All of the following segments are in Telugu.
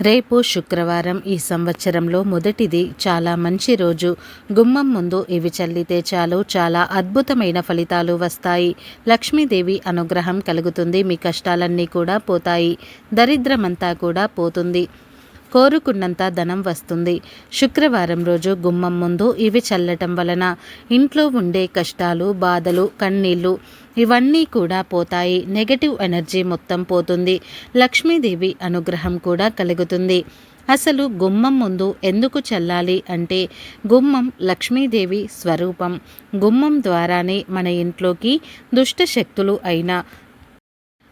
రేపు శుక్రవారం ఈ సంవత్సరంలో మొదటిది చాలా మంచి రోజు. గుమ్మం ముందు ఇవి చల్లితే చాలు చాలా అద్భుతమైన ఫలితాలు వస్తాయి. లక్ష్మీదేవి అనుగ్రహం కలుగుతుంది మీ కష్టాలన్నీ కూడా పోతాయి. దరిద్రమంతా కూడా పోతుంది. కోరుకున్నంత ధనం వస్తుంది. శుక్రవారం రోజు గుమ్మం ముందు ఇవి చల్లటం వలన ఇంట్లో ఉండే కష్టాలు బాధలు కన్నీళ్ళు ఇవన్నీ కూడా పోతాయి. నెగటివ్ ఎనర్జీ మొత్తం పోతుంది. లక్ష్మీదేవి అనుగ్రహం కూడా కలుగుతుంది. అసలు గుమ్మం ముందు ఎందుకు చల్లాలి అంటే గుమ్మం లక్ష్మీదేవి స్వరూపం. గుమ్మం ద్వారానే మన ఇంట్లోకి దుష్ట శక్తులు అయిన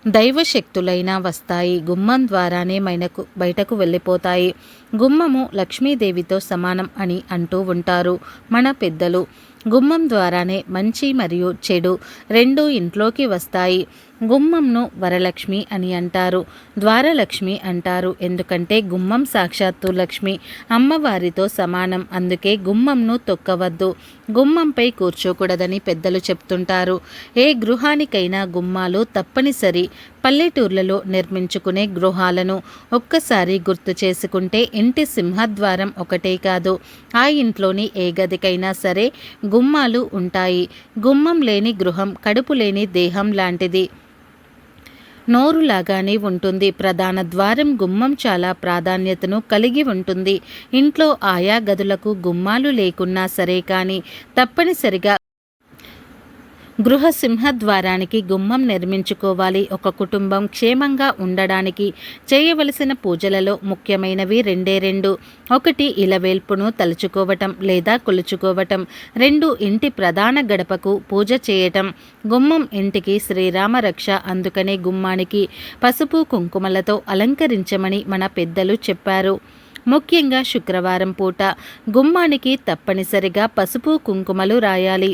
దైవశక్తులైనా వస్తాయి. గుమ్మం ద్వారానే మనకు బయటకు వెళ్ళిపోతాయి. గుమ్మము లక్ష్మీదేవితో సమానం అని అంటూ ఉంటారు మన పెద్దలు. గుమ్మం ద్వారానే మంచి మరియు చెడు రెండు ఇంట్లోకి వస్తాయి. గుమ్మంను వరలక్ష్మి అని అంటారు. ద్వారలక్ష్మి అంటారు. ఎందుకంటే గుమ్మం సాక్షాత్తు లక్ష్మి. అమ్మవారితో సమానం. అందుకే గుమ్మంను తొక్కవద్దు. గుమ్మంపై కూర్చోకూడదని పెద్దలు చెప్తుంటారు. ఏ గృహానికైనా గుమ్మాలు తప్పనిసరి. పల్లెటూర్లలో నిర్మించుకునే గృహాలను ఒక్కసారి గుర్తు చేసుకుంటే ఇంటి సింహద్వారం ఒకటే కాదు. ఆ ఇంట్లోని ఏ గదికైనా సరే గుమ్మాలు ఉంటాయి. గుమ్మం లేని గృహం కడుపు లేని దేహం లాంటిది. నోరులాగానే ఉంటుంది. ప్రధాన ద్వారం గుమ్మం చాలా ప్రాధాన్యతను కలిగి ఉంటుంది. ఇంట్లో ఆయా గదులకు గుమ్మాలు లేకున్నా సరే కానీ తప్పనిసరిగా గృహ సింహద్వారానికి గుమ్మం నిర్మించుకోవాలి. ఒక కుటుంబం క్షేమంగా ఉండడానికి చేయవలసిన పూజలలో ముఖ్యమైనవి రెండే రెండు. ఒకటి ఇలవేల్పును తలుచుకోవటం లేదా కొలుచుకోవటం. రెండు ఇంటి ప్రధాన గడపకు పూజ చేయటం. గుమ్మం ఇంటికి శ్రీరామ రక్ష అందుకనే గుమ్మానికి పసుపు కుంకుమలతో అలంకరించమని మన పెద్దలు చెప్పారు. ముఖ్యంగా శుక్రవారం పూట గుమ్మానికి తప్పనిసరిగా పసుపు కుంకుమలు రాయాలి.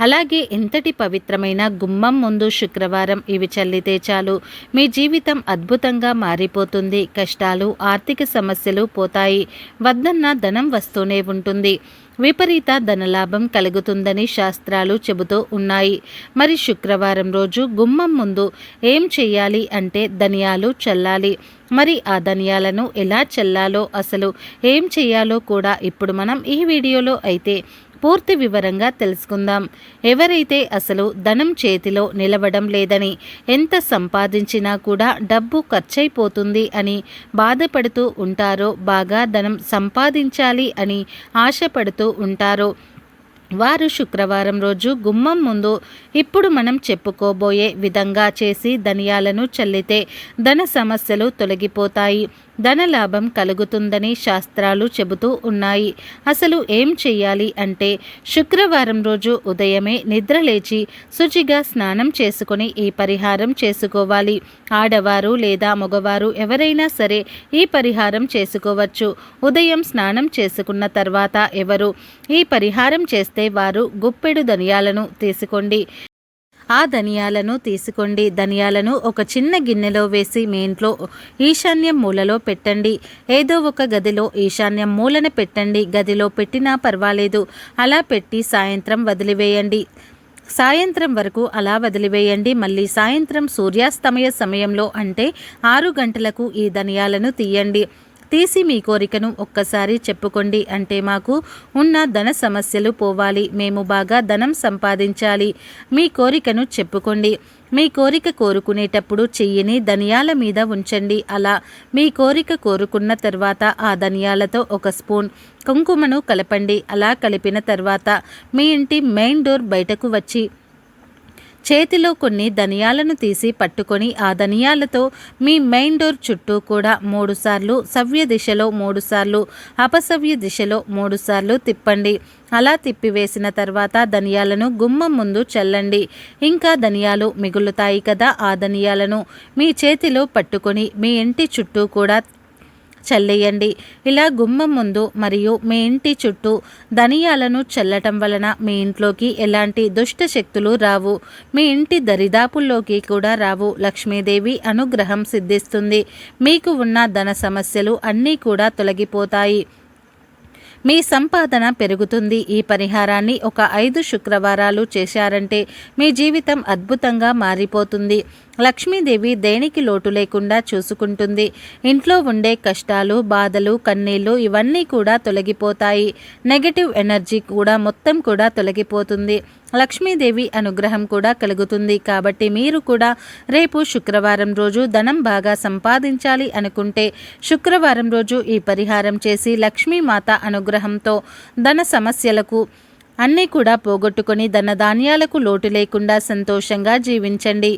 అలాగే ఎంతటి పవిత్రమైన గుమ్మం ముందు శుక్రవారం ఇవి చల్లితే చాలు. మీ జీవితం అద్భుతంగా మారిపోతుంది. కష్టాలు ఆర్థిక సమస్యలు పోతాయి. వద్దన్న ధనం వస్తూనే ఉంటుంది. విపరీత ధనలాభం కలుగుతుందని శాస్త్రాలు చెబుతూ ఉన్నాయి. మరి శుక్రవారం రోజు గుమ్మం ముందు ఏం చేయాలి అంటే ధనియాలు చల్లాలి. మరి ఆ ధనియాలను ఎలా చల్లాలో అసలు ఏం చేయాలో కూడా ఇప్పుడు మనం ఈ వీడియోలో అయితే పూర్తి వివరంగా తెలుసుకుందాం. ఎవరైతే అసలు ధనం చేతిలో నిలవడం లేదని ఎంత సంపాదించినా కూడా డబ్బు ఖర్చయిపోతుంది అని బాధపడుతూ ఉంటారో బాగా ధనం సంపాదించాలి అని ఆశపడుతూ ఉంటారో వారు శుక్రవారం రోజు గుమ్మం ముందు ఇప్పుడు మనం చెప్పుకోబోయే విధంగా చేసి ధనియాలను చల్లితే ధన సమస్యలు తొలగిపోతాయి. ధనలాభం కలుగుతుందని శాస్త్రాలు చెబుతూ ఉన్నాయి. అసలు ఏం చెయ్యాలి అంటే శుక్రవారం రోజు ఉదయమే నిద్రలేచి శుచిగా స్నానం చేసుకుని ఈ పరిహారం చేసుకోవాలి. ఆడవారు లేదా మగవారు ఎవరైనా సరే ఈ పరిహారం చేసుకోవచ్చు. ఉదయం స్నానం చేసుకున్న తర్వాత ఎవరు ఈ పరిహారం చేస్తే వారు గుప్పెడు ధనియాలను తీసుకోండి. ఆ ధనియాలను తీసుకోండి. ధనియాలను ఒక చిన్న గిన్నెలో వేసి మీ ఇంట్లో ఈశాన్యం మూలలో పెట్టండి. ఏదో ఒక గదిలో ఈశాన్యం మూలన పెట్టండి. గదిలో పెట్టినా పర్వాలేదు. అలా పెట్టి సాయంత్రం వదిలివేయండి. సాయంత్రం వరకు అలా వదిలివేయండి. మళ్ళీ సాయంత్రం సూర్యాస్తమయ సమయంలో అంటే ఆరు గంటలకు ఈ ధనియాలను తీయండి. తీసి మీ కోరికను ఒక్కసారి చెప్పుకోండి. అంటే మాకు ఉన్న ధన సమస్యలు పోవాలి. మేము బాగా ధనం సంపాదించాలి. మీ కోరికను చెప్పుకోండి. మీ కోరిక కోరుకునేటప్పుడు చెయ్యిని ధనియాల మీద ఉంచండి. అలా మీ కోరిక కోరుకున్న తర్వాత ఆ ధనియాలతో ఒక స్పూన్ కుంకుమను కలపండి. అలా కలిపిన తర్వాత మీ ఇంటి మెయిన్ డోర్ బయటకు వచ్చి చేతిలో కొన్ని ధనియాలను తీసి పట్టుకొని ఆ ధనియాలతో మీ మెయిన్ డోర్ చుట్టూ కూడా మూడుసార్లు సవ్య దిశలో మూడుసార్లు అపసవ్య దిశలో మూడుసార్లు తిప్పండి. అలా తిప్పివేసిన తర్వాత ధనియాలను గుమ్మం ముందు చల్లండి. ఇంకా ధనియాలు మిగులుతాయి కదా ఆ ధనియాలను మీ చేతిలో పట్టుకొని మీ ఇంటి చుట్టూ కూడా చల్లేయండి. ఇలా గుమ్మం ముందు మరియు మీ ఇంటి చుట్టూ ధనియాలను చల్లటం వలన మీ ఇంట్లోకి ఎలాంటి దుష్ట శక్తులు రావు. మీ ఇంటి దరిదాపుల్లోకి కూడా రావు. లక్ష్మీదేవి అనుగ్రహం సిద్ధిస్తుంది. మీకు ఉన్న ధన సమస్యలు అన్నీ కూడా తొలగిపోతాయి. మీ సంపాదన పెరుగుతుంది. ఈ పరిహారాన్ని ఒక ఐదు శుక్రవారాలు చేశారంటే మీ జీవితం అద్భుతంగా మారిపోతుంది. లక్ష్మీదేవి దేనికి లోటు లేకుండా చూసుకుంటుంది. ఇంట్లో ఉండే కష్టాలు బాధలు కన్నీళ్ళు ఇవన్నీ కూడా తొలగిపోతాయి. నెగటివ్ ఎనర్జీ కూడా మొత్తం కూడా తొలగిపోతుంది. లక్ష్మీదేవి అనుగ్రహం కూడా కలుగుతుంది. కాబట్టి మీరు కూడా రేపు శుక్రవారం రోజు ధనం బాగా సంపాదించాలి అనుకుంటే శుక్రవారం రోజు ఈ పరిహారం చేసి లక్ష్మీమాత అనుగ్రహంతో ధన సమస్యలకు అన్నీ కూడా పోగొట్టుకొని ధనధాన్యాలకు లోటు లేకుండా సంతోషంగా జీవించండి.